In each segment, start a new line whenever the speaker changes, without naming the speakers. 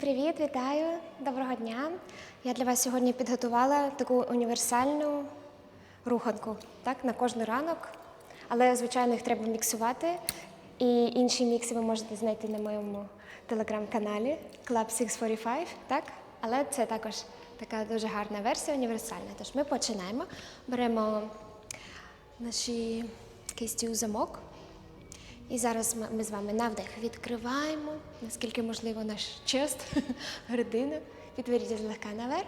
Привіт, вітаю! Доброго дня! Я для вас сьогодні підготувала таку універсальну руханку так, на кожен ранок. Але, звичайно, їх треба міксувати. І інші мікси ви можете знайти на моєму телеграм-каналі Club 645, так? Але це також така дуже гарна версія, універсальна. Тож ми починаємо. Беремо наші кисті у замок. І зараз ми- з вами на вдих відкриваємо, наскільки можливо, наш чест, грудину, підверіть злегка наверх.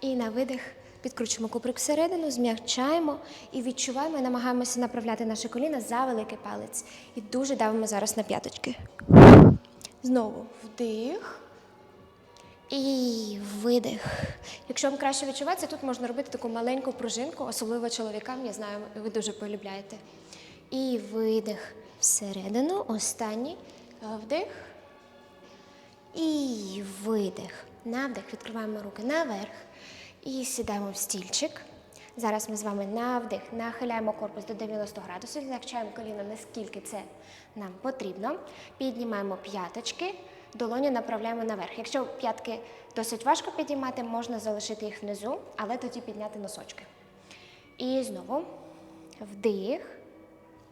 І на видих підкручуємо куприк всередину, зм'якчаємо і відчуваємо, і намагаємося направляти наше коліно за великий палець. І дуже давимо зараз на п'яточки. Знову вдих. І видих. Якщо вам краще відчувається, тут можна робити таку маленьку пружинку, особливо чоловікам, я знаю, ви дуже полюбляєте. І видих всередину, останній Е, вдих. І видих. На вдих. Відкриваємо руки наверх. І сідаємо в стільчик. Зараз ми з вами на вдих нахиляємо корпус до 90 градусів, злегчаємо коліно, наскільки це нам потрібно. Піднімаємо п'яточки, долоні направляємо наверх. Якщо п'ятки досить важко підіймати, можна залишити їх внизу, але тоді підняти носочки. І знову вдих.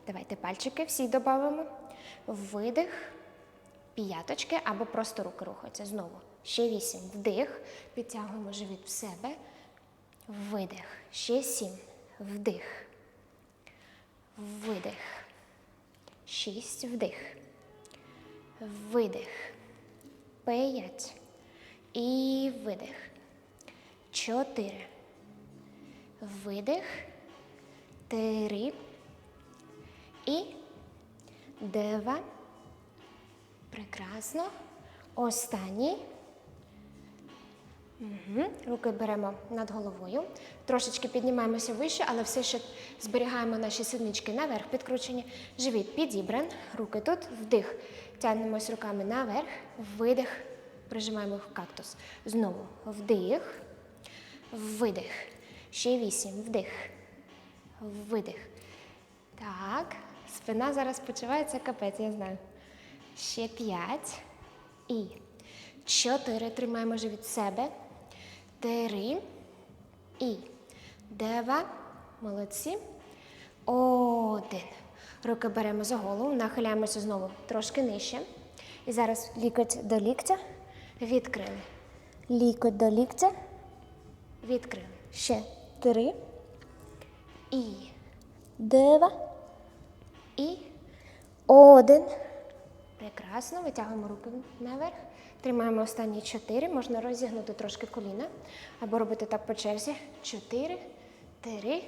Давайте пальчики всі додамо. Видих. П'яточки або просто руки рухаються. Знову. Ще вісім. Вдих. Підтягуємо живіт в себе. Видих. Ще сім. Вдих. Видих. Шість. Вдих. Видих. П'ять. І видих. Чотири. Видих. Три. І два. Прекрасно. Останній. Угу. Руки беремо над головою. Трошечки піднімаємося вище, але все ще зберігаємо наші сіднички наверх, підкручені. Живіт підібран. Руки тут. Вдих. Тягнемось руками наверх. Видих. Прижимаємо в кактус. Знову вдих. Видих. Ще вісім. Вдих. Видих. Так. Спина зараз почувається капець, я знаю. Ще п'ять. І чотири. Тримаємо живіт себе. Три. І два. Молодці. Один. Руки беремо за голову, нахиляємося знову трошки нижче. І зараз лікоть до ліктя. Відкрили. Лікоть до ліктя. Відкрили. Ще три. І два. І один. Прекрасно. Витягуємо руки наверх. Тримаємо останні чотири. Можна розігнути трошки коліна. Або робити так по черзі. Чотири, три,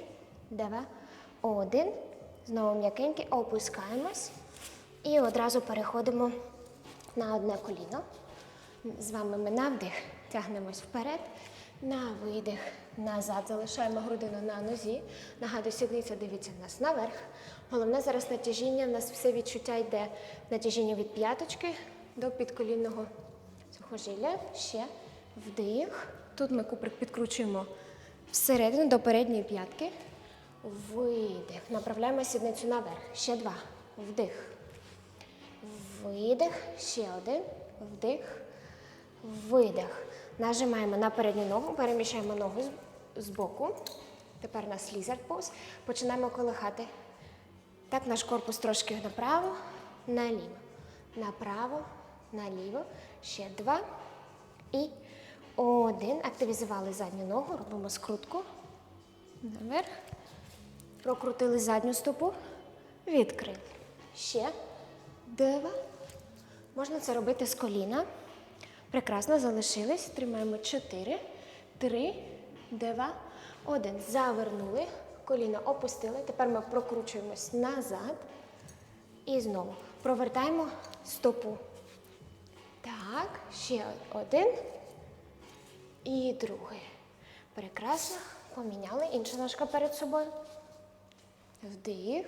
два, один. Знову м'якенькі. Опускаємось. І одразу переходимо на одне коліно. З вами ми на вдих. Тягнемось вперед. На видих. Назад. Залишаємо грудину на нозі. Нагадую, сідниця дивіться нас наверх. Головне зараз натяжіння. У нас все відчуття йде натяжіння від п'яточки до підколінного сухожилля. Ще вдих. Тут ми куприк підкручуємо всередину до передньої п'ятки. Видих. Направляємо сідницю наверх. Ще два. Вдих. Видих. Ще один. Вдих. Видих. Нажимаємо на передню ногу, переміщаємо ногу з- боку. Тепер у нас лізер поз. Починаємо колихати. Так, наш корпус трошки направо, наліво. Направо, наліво. Ще два. І один. Активізували задню ногу, робимо скрутку. Наверх. Прокрутили задню стопу. Відкрили. Ще два. Можна це робити з коліна. Прекрасно, залишились. Тримаємо 4, 3, 2, 1. Завернули. Коліно опустили. Тепер ми прокручуємось назад. І знову провертаємо стопу. Так, ще один. І другий. Прекрасно. Поміняли. Інша ножка перед собою. Вдих.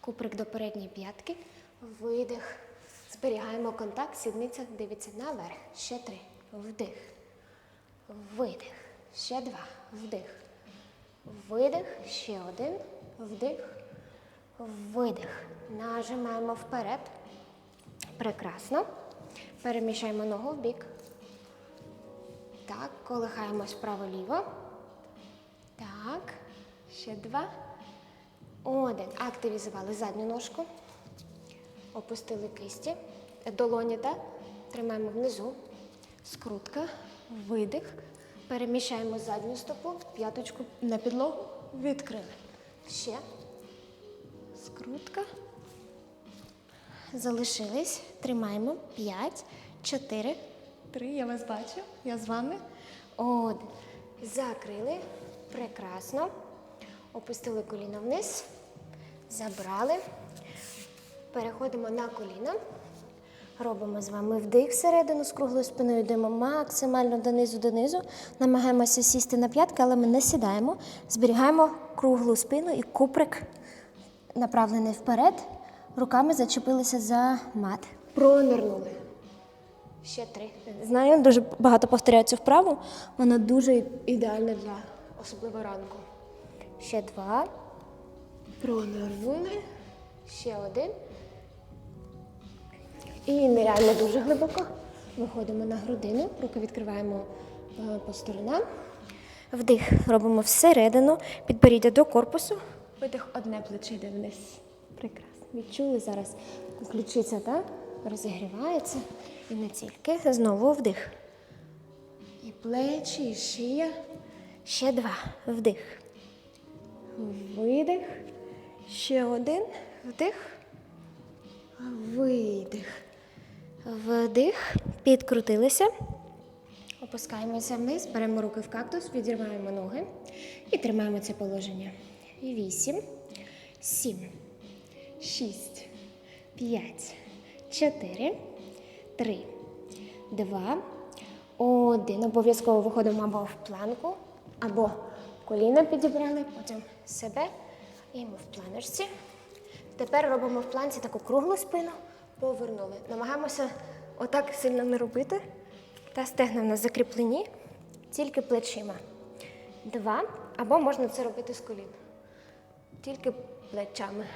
Куприк до передньої п'ятки. Видих. Зберігаємо контакт. Сідниця дивиться наверх. Ще три. Вдих. Видих. Ще два. Вдих. Видих. Ще один. Вдих. Видих. Нажимаємо вперед. Прекрасно. Переміщаємо ногу в бік. Так, колихаємось вправо-ліво. Так, ще два. Один. Активізували задню ножку. Опустили кисті. Долоні, так? Тримаємо внизу. Скрутка, видих. Переміщаємо задню стопу, п'яточку на підлогу. Відкрили. Ще. Скрутка. Залишились. Тримаємо. П'ять, чотири, три. Я вас бачу. Я з вами. Один. Закрили. Прекрасно. Опустили коліно вниз. Забрали. Переходимо на коліно. Робимо з вами вдих всередину з круглою спиною, йдемо максимально донизу, донизу. Намагаємося сісти на п'ятки, але ми не сідаємо. Зберігаємо круглу спину і куприк направлений вперед. Руками зачепилися за мат. Пронирнули. Ще три. Знаю, дуже багато повторяю цю вправу. Вона дуже ідеальна для особливо ранку. Ще два. Пронирнули. Ще один. І нереально дуже глибоко. Виходимо на грудину, руки відкриваємо е, по сторонам. Вдих робимо всередину, підборіддя до корпусу. Видих одне плече йде вниз. Прекрасно. Відчули зараз ключиця, так? Розігрівається. І не тільки. Знову вдих. І плечі, і шия. Ще два. Вдих. Видих. Ще один. Вдих. Видих. Вдих. Підкрутилися. Опускаємося вниз, беремо руки в кактус, відірваємо ноги і тримаємо це положення. Вісім, сім, шість, п'ять, чотири, три, два, один. Обов'язково виходимо або в планку, або коліна підібрали, потім себе і ми в планочці. Тепер робимо в планці таку круглу спину, повернули. Намагаємося отак сильно не робити. Та стегна в нас закріплені, тільки плечима. Два. Або можна це робити з колін. Тільки плечами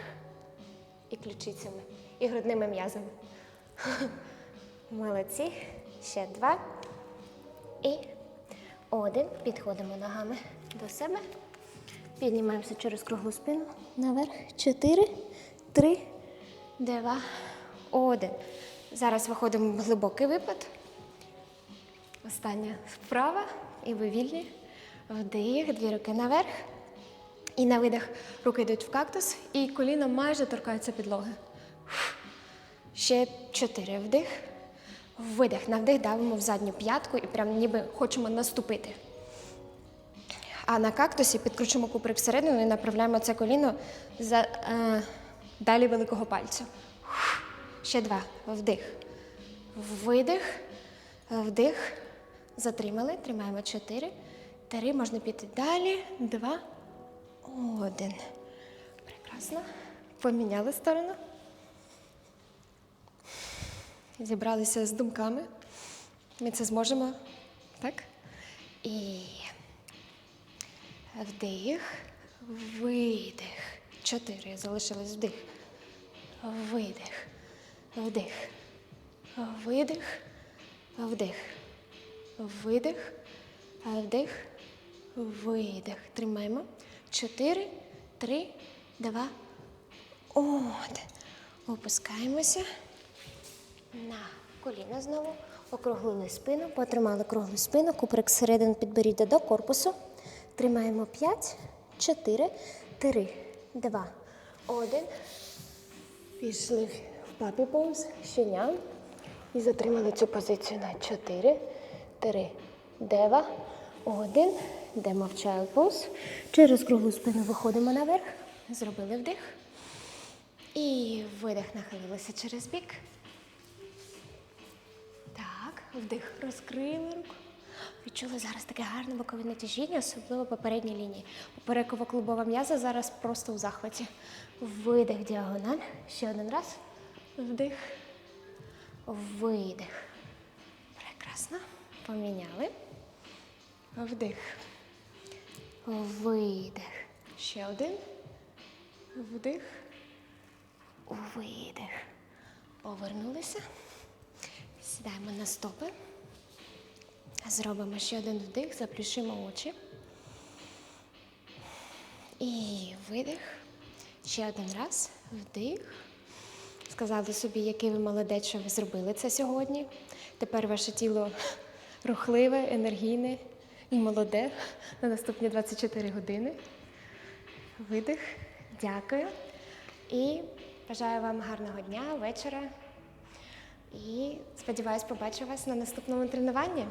і ключицями, і грудними м'язами. Молодці. Ще два. І один. Підходимо ногами до себе. Піднімаємося через круглу спину. Наверх. Чотири, три, два, один. Зараз виходимо в глибокий випад. Остання вправа. І ви вільні. Вдих, дві руки наверх. І на видих руки йдуть в кактус, і коліна майже торкаються підлоги. Ще чотири вдих. Видих. На вдих давимо в задню п'ятку і прям ніби хочемо наступити. А на кактусі підкручуємо куприк всередину і направляємо це коліно за, е, далі великого пальця. Ще два. Вдих. Видих. Вдих. Затримали. Тримаємо чотири. Три. Можна піти далі. Два. Один. Прекрасно. Поміняли сторону. Зібралися з думками. Ми це зможемо. Так? І вдих, видих. Чотири. Залишилось вдих. Видих. Вдих. Видих. Вдих. Видих. Вдих. Видих. Тримаємо. Чотири, три, два, один. Опускаємося на коліна знову. Округлили спину, потримали круглу спину, куприк середин підборіддя до корпусу. Тримаємо 5, 4, 3, 2, 1. Пішли папі поуз, щеня. І затримали цю позицію на 4, 3, 2, 1. Йдемо в child pose. Через круглу спину виходимо наверх. Зробили вдих. І видих нахилилися через бік. Так, вдих, розкрили руку. Відчули зараз таке гарне бокове натяжіння, особливо по передній лінії. Поперекова клубова м'яза зараз просто у захваті. Видих діагональ. Ще один раз. Вдих. Видих. Прекрасно. Поміняли. Вдих. Видих. Ще один. Вдих. Видих. Повернулися. Сідаємо на стопи. Зробимо ще один вдих, заплющимо очі. І видих. Ще один раз. Вдих. Сказали собі, який ви молодець, що ви зробили це сьогодні. Тепер ваше тіло рухливе, енергійне і молоде на наступні 24 години. Видих. Дякую. І бажаю вам гарного дня, вечора. І сподіваюсь, побачу вас на наступному тренуванні.